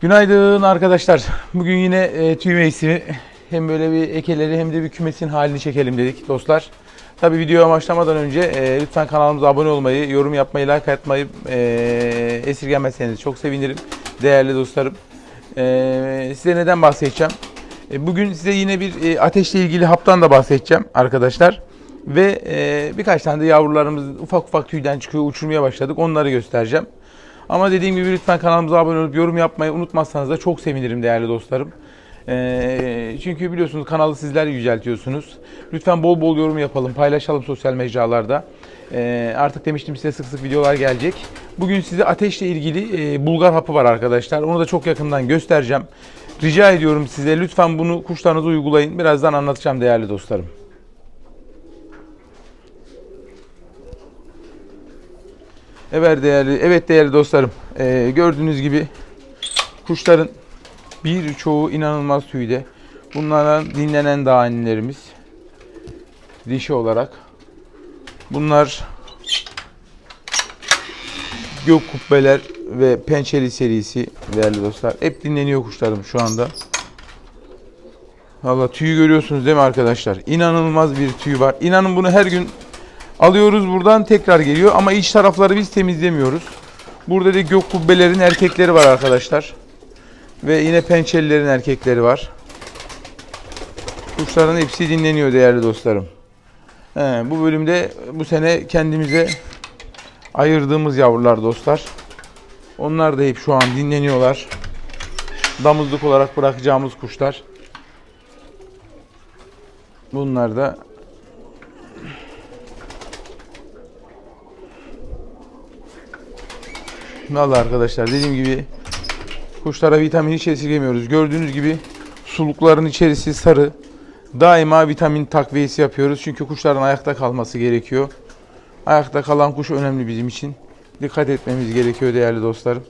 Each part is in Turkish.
Günaydın arkadaşlar. Bugün yine e, tüy mevsimi. Hem böyle bir ekeleri hem de bir kümesin halini çekelim dedik dostlar. Tabi videoya başlamadan önce e, lütfen kanalımıza abone olmayı, yorum yapmayı, like atmayı e, esirgemezseniz çok sevinirim. Değerli dostlarım. E, size neden bahsedeceğim? E, bugün size yine bir e, ateşle ilgili haptan da bahsedeceğim arkadaşlar. Ve e, birkaç tane de yavrularımız ufak ufak tüyden çıkıyor, uçurmaya başladık. Onları göstereceğim. Ama dediğim gibi lütfen kanalımıza abone olup yorum yapmayı unutmazsanız da çok sevinirim değerli dostlarım. Ee, çünkü biliyorsunuz kanalı sizler yüceltiyorsunuz. Lütfen bol bol yorum yapalım, paylaşalım sosyal mecralarda. Ee, artık demiştim size sık sık videolar gelecek. Bugün size ateşle ilgili e, bulgar hapı var arkadaşlar. Onu da çok yakından göstereceğim. Rica ediyorum size lütfen bunu kuşlarınıza uygulayın. Birazdan anlatacağım değerli dostlarım. Evet değerli, evet değerli dostlarım. Ee, gördüğünüz gibi kuşların birçoğu inanılmaz tüyde. Bunlara dinlenen danilerimiz dişi olarak. Bunlar gök kubbeler ve pençeli serisi değerli dostlar. Hep dinleniyor kuşlarım şu anda. Valla tüyü görüyorsunuz değil mi arkadaşlar? İnanılmaz bir tüy var. İnanın bunu her gün Alıyoruz buradan tekrar geliyor ama iç tarafları biz temizlemiyoruz. Burada da gök kubbelerin erkekleri var arkadaşlar. Ve yine pençelilerin erkekleri var. Kuşların hepsi dinleniyor değerli dostlarım. He, bu bölümde bu sene kendimize ayırdığımız yavrular dostlar. Onlar da hep şu an dinleniyorlar. Damızlık olarak bırakacağımız kuşlar. Bunlar da Valla arkadaşlar dediğim gibi kuşlara vitamin hiç esirgemiyoruz. Gördüğünüz gibi sulukların içerisi sarı. Daima vitamin takviyesi yapıyoruz. Çünkü kuşların ayakta kalması gerekiyor. Ayakta kalan kuş önemli bizim için. Dikkat etmemiz gerekiyor değerli dostlarım.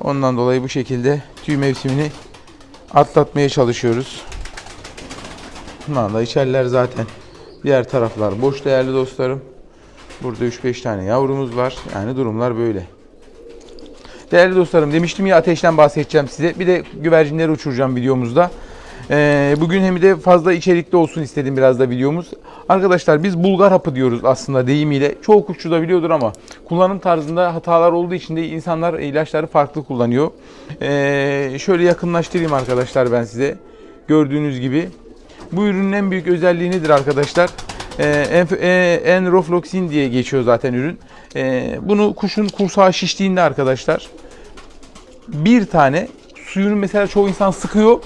Ondan dolayı bu şekilde tüy mevsimini atlatmaya çalışıyoruz. Valla içeriler zaten. Diğer taraflar boş değerli dostlarım. Burada 3-5 tane yavrumuz var. Yani durumlar böyle. Değerli dostlarım demiştim ya ateşten bahsedeceğim size. Bir de güvercinleri uçuracağım videomuzda. Ee, bugün hem de fazla içerikli olsun istedim biraz da videomuz. Arkadaşlar biz Bulgar hapı diyoruz aslında deyimiyle. Çoğu kuşçu da biliyordur ama kullanım tarzında hatalar olduğu için de insanlar ilaçları farklı kullanıyor. Ee, şöyle yakınlaştırayım arkadaşlar ben size. Gördüğünüz gibi. Bu ürünün en büyük özelliği nedir arkadaşlar? Ee, en, enrofloxin diye geçiyor zaten ürün. Ee, bunu kuşun kursağı şiştiğinde arkadaşlar bir tane suyunu mesela çoğu insan sıkıyor.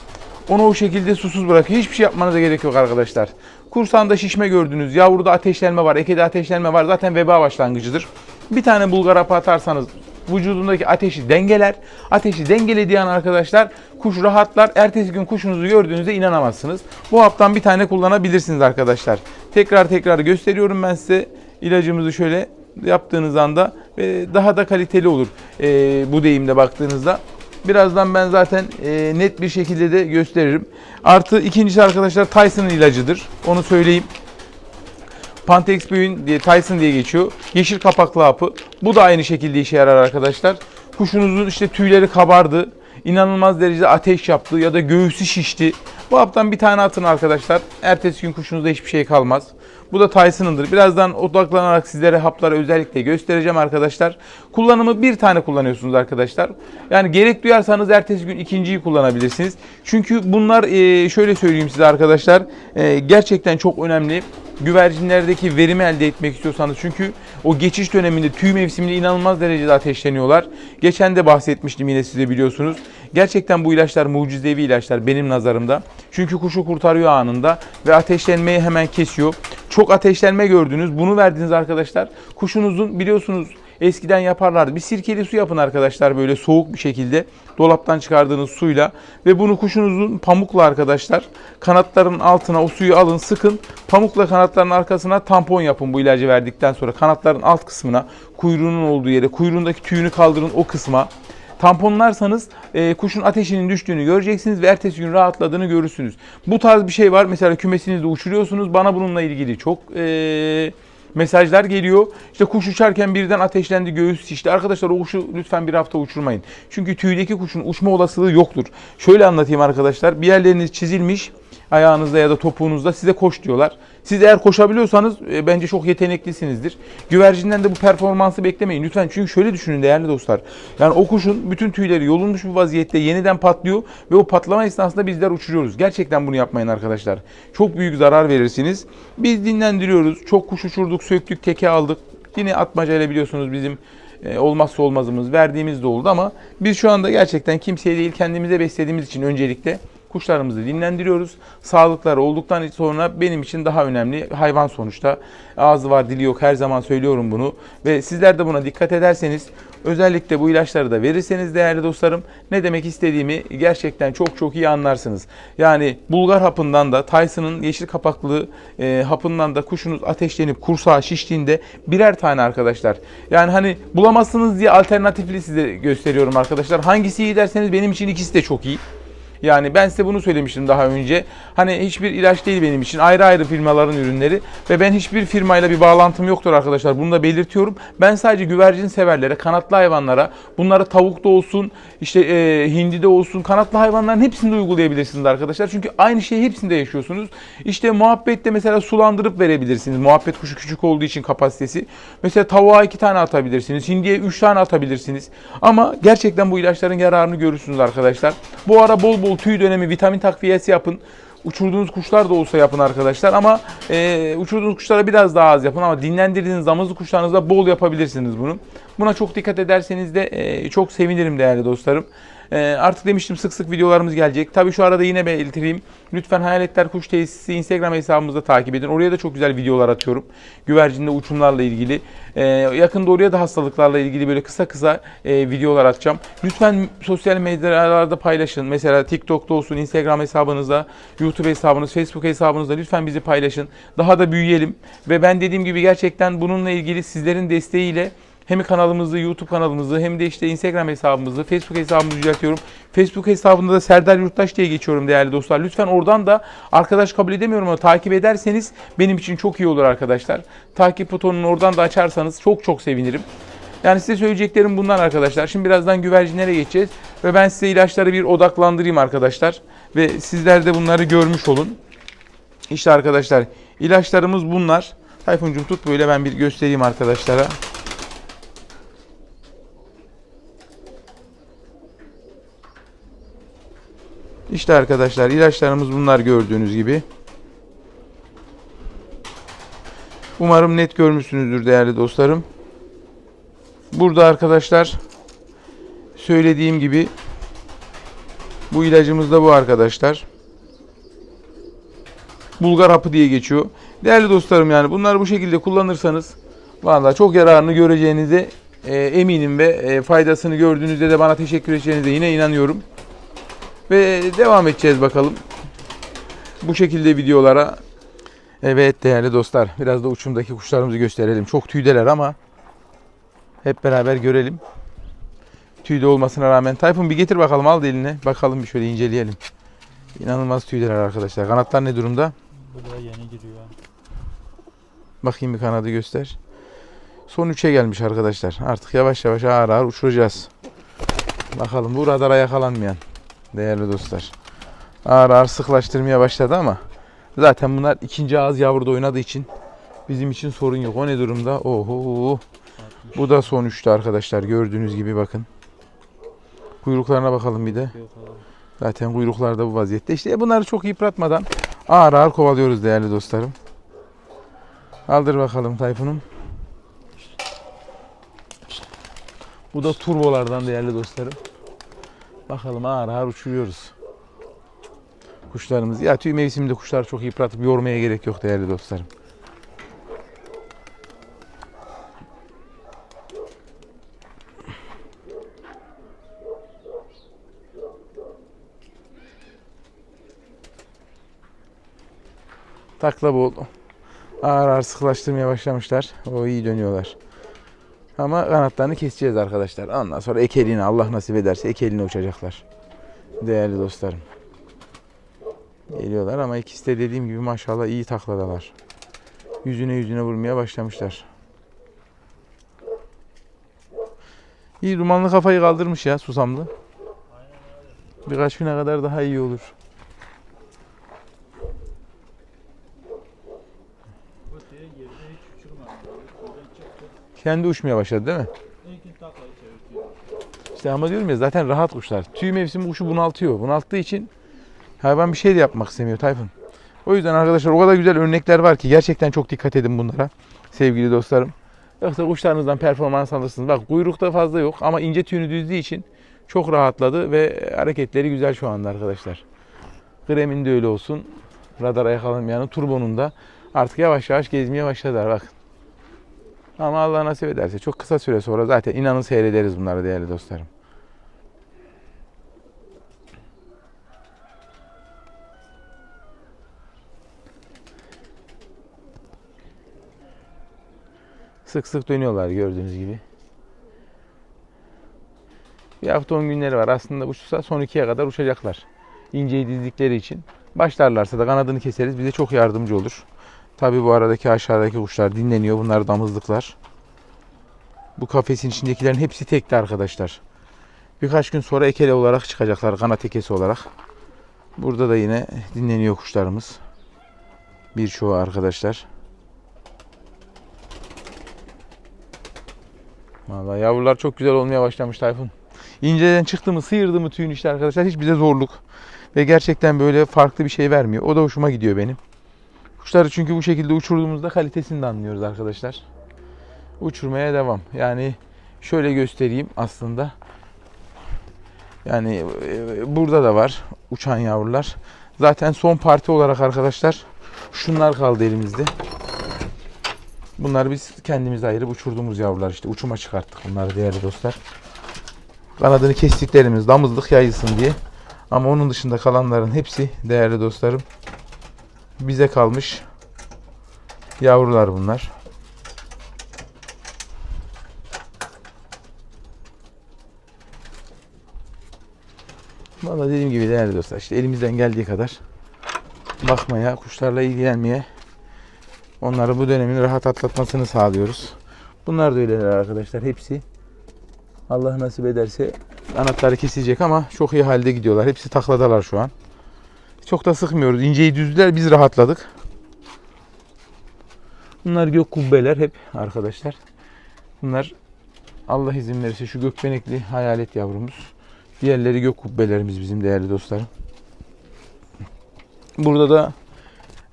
Onu o şekilde susuz bırakıyor. Hiçbir şey yapmanıza gerek yok arkadaşlar. Kursağında şişme gördünüz. Yavruda ateşlenme var. Ekede ateşlenme var. Zaten veba başlangıcıdır. Bir tane bulgar hapı atarsanız vücudundaki ateşi dengeler. Ateşi dengelediği an arkadaşlar kuş rahatlar. Ertesi gün kuşunuzu gördüğünüzde inanamazsınız. Bu haptan bir tane kullanabilirsiniz arkadaşlar. Tekrar tekrar gösteriyorum ben size ilacımızı şöyle yaptığınız anda ve daha da kaliteli olur e, bu deyimde baktığınızda. Birazdan ben zaten e, net bir şekilde de gösteririm. Artı ikincisi arkadaşlar Tyson'ın ilacıdır. Onu söyleyeyim. Pantex Büyün diye Tyson diye geçiyor. Yeşil kapaklı hapı. Bu da aynı şekilde işe yarar arkadaşlar. Kuşunuzun işte tüyleri kabardı. inanılmaz derecede ateş yaptı ya da göğüsü şişti. Bu haptan bir tane atın arkadaşlar. Ertesi gün kuşunuzda hiçbir şey kalmaz. Bu da Tyson'ındır. Birazdan odaklanarak sizlere hapları özellikle göstereceğim arkadaşlar. Kullanımı bir tane kullanıyorsunuz arkadaşlar. Yani gerek duyarsanız ertesi gün ikinciyi kullanabilirsiniz. Çünkü bunlar e, şöyle söyleyeyim size arkadaşlar. e, Gerçekten çok önemli güvercinlerdeki verimi elde etmek istiyorsanız çünkü o geçiş döneminde tüy mevsiminde inanılmaz derecede ateşleniyorlar. Geçen de bahsetmiştim yine size biliyorsunuz. Gerçekten bu ilaçlar mucizevi ilaçlar benim nazarımda. Çünkü kuşu kurtarıyor anında ve ateşlenmeyi hemen kesiyor. Çok ateşlenme gördünüz. Bunu verdiniz arkadaşlar. Kuşunuzun biliyorsunuz eskiden yaparlardı. Bir sirkeli su yapın arkadaşlar böyle soğuk bir şekilde dolaptan çıkardığınız suyla ve bunu kuşunuzun pamukla arkadaşlar kanatların altına o suyu alın sıkın. Pamukla kanatların arkasına tampon yapın bu ilacı verdikten sonra kanatların alt kısmına kuyruğunun olduğu yere kuyruğundaki tüyünü kaldırın o kısma tamponlarsanız e, kuşun ateşinin düştüğünü göreceksiniz ve ertesi gün rahatladığını görürsünüz. Bu tarz bir şey var. Mesela kümesinizde uçuruyorsunuz. Bana bununla ilgili çok e, mesajlar geliyor. İşte kuş uçarken birden ateşlendi, göğüs şişti. Arkadaşlar o kuşu lütfen bir hafta uçurmayın. Çünkü tüydeki kuşun uçma olasılığı yoktur. Şöyle anlatayım arkadaşlar. Bir yerleriniz çizilmiş ayağınızda ya da topuğunuzda size koş diyorlar. Siz eğer koşabiliyorsanız e, bence çok yeteneklisinizdir. Güvercinden de bu performansı beklemeyin lütfen. Çünkü şöyle düşünün değerli dostlar. Yani o kuşun bütün tüyleri yolunmuş bir vaziyette yeniden patlıyor ve o patlama esnasında bizler uçuruyoruz. Gerçekten bunu yapmayın arkadaşlar. Çok büyük zarar verirsiniz. Biz dinlendiriyoruz. Çok kuş uçurduk, söktük, teke aldık. Yine atmacayla biliyorsunuz bizim e, olmazsa olmazımız verdiğimiz de oldu ama biz şu anda gerçekten kimseye değil kendimize beslediğimiz için öncelikle kuşlarımızı dinlendiriyoruz. Sağlıkları olduktan sonra benim için daha önemli hayvan sonuçta. Ağzı var dili yok her zaman söylüyorum bunu. Ve sizler de buna dikkat ederseniz özellikle bu ilaçları da verirseniz değerli dostlarım ne demek istediğimi gerçekten çok çok iyi anlarsınız. Yani Bulgar hapından da Tyson'ın yeşil kapaklı e, hapından da kuşunuz ateşlenip kursağı şiştiğinde birer tane arkadaşlar. Yani hani bulamazsınız diye alternatifli size gösteriyorum arkadaşlar. Hangisi iyi derseniz benim için ikisi de çok iyi. Yani ben size bunu söylemiştim daha önce. Hani hiçbir ilaç değil benim için. Ayrı ayrı firmaların ürünleri ve ben hiçbir firmayla bir bağlantım yoktur arkadaşlar. Bunu da belirtiyorum. Ben sadece güvercin severlere, kanatlı hayvanlara, bunları tavukta olsun, işte e, hindide olsun, kanatlı hayvanların hepsinde uygulayabilirsiniz arkadaşlar. Çünkü aynı şeyi hepsinde yaşıyorsunuz. İşte muhabbette mesela sulandırıp verebilirsiniz. Muhabbet kuşu küçük olduğu için kapasitesi. Mesela tavuğa iki tane atabilirsiniz. Hindiye üç tane atabilirsiniz. Ama gerçekten bu ilaçların yararını görürsünüz arkadaşlar. Bu ara bol bol tüy dönemi vitamin takviyesi yapın. Uçurduğunuz kuşlar da olsa yapın arkadaşlar ama e, uçurduğunuz kuşlara biraz daha az yapın ama dinlendirdiğiniz damızlı kuşlarınızda bol yapabilirsiniz bunu. Buna çok dikkat ederseniz de e, çok sevinirim değerli dostlarım. E, artık demiştim sık sık videolarımız gelecek. Tabii şu arada yine belirteyim. Lütfen Hayaletler Kuş Tesisi Instagram hesabımızda takip edin. Oraya da çok güzel videolar atıyorum. Güvercinde uçumlarla ilgili. E, yakında oraya da hastalıklarla ilgili böyle kısa kısa e, videolar atacağım. Lütfen sosyal medyalarda paylaşın. Mesela TikTok'ta olsun, Instagram hesabınızda, YouTube hesabınız, Facebook hesabınızda lütfen bizi paylaşın. Daha da büyüyelim. Ve ben dediğim gibi gerçekten bununla ilgili sizlerin desteğiyle hem kanalımızı, YouTube kanalımızı hem de işte Instagram hesabımızı, Facebook hesabımızı düzeltiyorum. Facebook hesabında da Serdar Yurttaş diye geçiyorum değerli dostlar. Lütfen oradan da arkadaş kabul edemiyorum ama takip ederseniz benim için çok iyi olur arkadaşlar. Takip butonunu oradan da açarsanız çok çok sevinirim. Yani size söyleyeceklerim bunlar arkadaşlar. Şimdi birazdan güvercinlere geçeceğiz. Ve ben size ilaçları bir odaklandırayım arkadaşlar. Ve sizler de bunları görmüş olun. İşte arkadaşlar ilaçlarımız bunlar. Tayfuncuğum tut böyle ben bir göstereyim arkadaşlara. İşte arkadaşlar ilaçlarımız bunlar gördüğünüz gibi. Umarım net görmüşsünüzdür değerli dostlarım. Burada arkadaşlar söylediğim gibi bu ilacımız da bu arkadaşlar. Bulgar hapı diye geçiyor. Değerli dostlarım yani bunları bu şekilde kullanırsanız vallahi çok yararını göreceğinize e, eminim ve e, faydasını gördüğünüzde de bana teşekkür edeceğinize yine inanıyorum. Ve devam edeceğiz bakalım. Bu şekilde videolara. Evet değerli dostlar. Biraz da uçumdaki kuşlarımızı gösterelim. Çok tüydeler ama hep beraber görelim. Tüyde olmasına rağmen. Tayfun bir getir bakalım al eline. Bakalım bir şöyle inceleyelim. İnanılmaz tüydeler arkadaşlar. Kanatlar ne durumda? Bu da yeni giriyor. Bakayım bir kanadı göster. Son 3'e gelmiş arkadaşlar. Artık yavaş yavaş ağır ağır uçuracağız. Bakalım bu radara yakalanmayan değerli dostlar. Ağır ağır sıklaştırmaya başladı ama zaten bunlar ikinci ağız yavruda oynadığı için bizim için sorun yok. O ne durumda? Oho. Bu da son 3'te arkadaşlar. Gördüğünüz gibi bakın. Kuyruklarına bakalım bir de. Zaten kuyruklar da bu vaziyette. İşte bunları çok yıpratmadan ağır ağır kovalıyoruz değerli dostlarım. Aldır bakalım Tayfun'um. Bu da turbolardan değerli dostlarım. Bakalım ağır ağır uçuruyoruz. Kuşlarımız. Ya tüy mevsiminde kuşlar çok yıpratıp yormaya gerek yok değerli dostlarım. Takla bol. Ağır ağır sıklaştırmaya başlamışlar. O iyi dönüyorlar. Ama kanatlarını keseceğiz arkadaşlar. Ondan sonra ekeliğine Allah nasip ederse ekeliğine uçacaklar. Değerli dostlarım. Geliyorlar ama ikisi de dediğim gibi maşallah iyi takladalar. yüzüne yüzüne vurmaya başlamışlar. İyi dumanlı kafayı kaldırmış ya susamlı. Birkaç güne kadar daha iyi olur. Bu şeye girdi hiç uçurmadı. Buradan çıktı. Kendi uçmaya başladı değil mi? İşte ama diyorum ya zaten rahat kuşlar. Tüy mevsimi kuşu bunaltıyor. Bunalttığı için hayvan bir şey de yapmak istemiyor Tayfun. O yüzden arkadaşlar o kadar güzel örnekler var ki gerçekten çok dikkat edin bunlara sevgili dostlarım. Yoksa kuşlarınızdan performans alırsınız. Bak kuyrukta fazla yok ama ince tüyünü düzdüğü için çok rahatladı ve hareketleri güzel şu anda arkadaşlar. Grem'in de öyle olsun. Radara yakalanmayanın turbonun da artık yavaş yavaş gezmeye başladılar bak. Ama Allah nasip ederse çok kısa süre sonra zaten inanın seyrederiz bunları değerli dostlarım. Sık sık dönüyorlar gördüğünüz gibi. Bir hafta 10 günleri var. Aslında uçsa son ikiye kadar uçacaklar. İnceyi dizdikleri için. Başlarlarsa da kanadını keseriz. Bize çok yardımcı olur. Tabi bu aradaki aşağıdaki kuşlar dinleniyor. Bunlar damızlıklar. Bu kafesin içindekilerin hepsi tekli arkadaşlar. Birkaç gün sonra ekele olarak çıkacaklar. Kanat ekesi olarak. Burada da yine dinleniyor kuşlarımız. Birçoğu arkadaşlar. Vallahi yavrular çok güzel olmaya başlamış Tayfun. İnceden çıktı mı sıyırdı mı tüyün işte arkadaşlar hiç bize zorluk. Ve gerçekten böyle farklı bir şey vermiyor. O da hoşuma gidiyor benim. Kuşları çünkü bu şekilde uçurduğumuzda kalitesini de anlıyoruz arkadaşlar. Uçurmaya devam. Yani şöyle göstereyim aslında. Yani e, burada da var uçan yavrular. Zaten son parti olarak arkadaşlar şunlar kaldı elimizde. Bunları biz kendimiz ayırıp uçurduğumuz yavrular işte uçuma çıkarttık bunları değerli dostlar. Kanadını kestiklerimiz damızlık yayılsın diye. Ama onun dışında kalanların hepsi değerli dostlarım bize kalmış yavrular bunlar. Valla dediğim gibi değerli dostlar işte elimizden geldiği kadar bakmaya, kuşlarla ilgilenmeye onları bu dönemin rahat atlatmasını sağlıyoruz. Bunlar da öyleler arkadaşlar hepsi. Allah nasip ederse kanatları kesilecek ama çok iyi halde gidiyorlar. Hepsi takladalar şu an. Çok da sıkmıyoruz. İnceyi düzdüler biz rahatladık. Bunlar gök kubbeler hep arkadaşlar. Bunlar Allah izin verirse şu gökbenekli hayalet yavrumuz. Diğerleri gök kubbelerimiz bizim değerli dostlarım. Burada da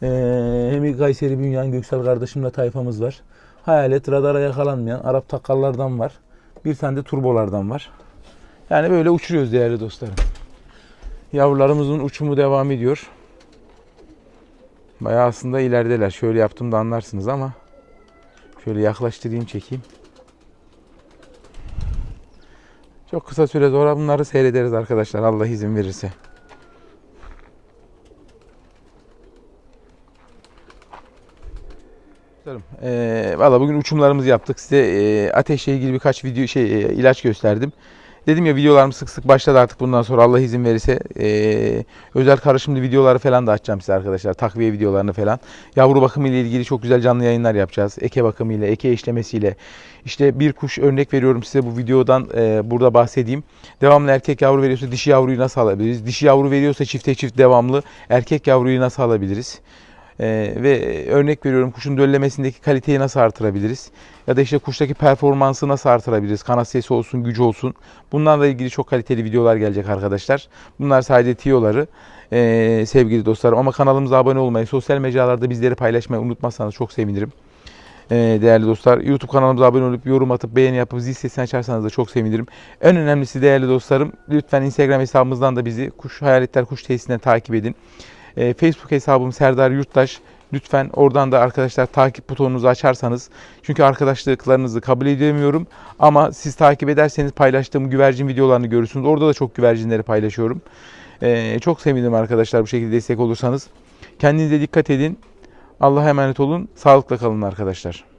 eee hem Kayseri Bünyan Göksel kardeşimle tayfamız var. Hayalet radara yakalanmayan Arap takallardan var. Bir tane de turbolardan var. Yani böyle uçuruyoruz değerli dostlarım. Yavrularımızın uçumu devam ediyor. Bayağı aslında ilerideler. Şöyle yaptığımda anlarsınız ama şöyle yaklaştırayım çekeyim. Çok kısa süre sonra bunları seyrederiz arkadaşlar Allah izin verirse. Ee, Valla bugün uçumlarımızı yaptık. Size e, ateşle ilgili birkaç video şey e, ilaç gösterdim. Dedim ya videolarım sık sık başladı artık bundan sonra Allah izin verirse. E, özel karışımlı videoları falan da açacağım size arkadaşlar. Takviye videolarını falan. Yavru bakımı ile ilgili çok güzel canlı yayınlar yapacağız. Eke bakımıyla, eke işlemesiyle. İşte bir kuş örnek veriyorum size bu videodan e, burada bahsedeyim. Devamlı erkek yavru veriyorsa dişi yavruyu nasıl alabiliriz? Dişi yavru veriyorsa çifte çift devamlı erkek yavruyu nasıl alabiliriz? Ee, ve örnek veriyorum kuşun döllemesindeki kaliteyi nasıl artırabiliriz? Ya da işte kuştaki performansı nasıl artırabiliriz? Kanat sesi olsun, gücü olsun. Bunlarla ilgili çok kaliteli videolar gelecek arkadaşlar. Bunlar sadece tiyoları ee, sevgili dostlarım. Ama kanalımıza abone olmayı, sosyal mecralarda bizleri paylaşmayı unutmazsanız çok sevinirim. Ee, değerli dostlar YouTube kanalımıza abone olup yorum atıp beğeni yapıp zil sesini açarsanız da çok sevinirim. En önemlisi değerli dostlarım lütfen Instagram hesabımızdan da bizi Kuş Hayaletler Kuş Tesisinden takip edin. Ee, Facebook hesabım Serdar Yurttaş. Lütfen oradan da arkadaşlar takip butonunuzu açarsanız. Çünkü arkadaşlıklarınızı kabul edemiyorum. Ama siz takip ederseniz paylaştığım güvercin videolarını görürsünüz. Orada da çok güvercinleri paylaşıyorum. Ee, çok sevinirim arkadaşlar bu şekilde destek olursanız. Kendinize dikkat edin. Allah'a emanet olun. Sağlıkla kalın arkadaşlar.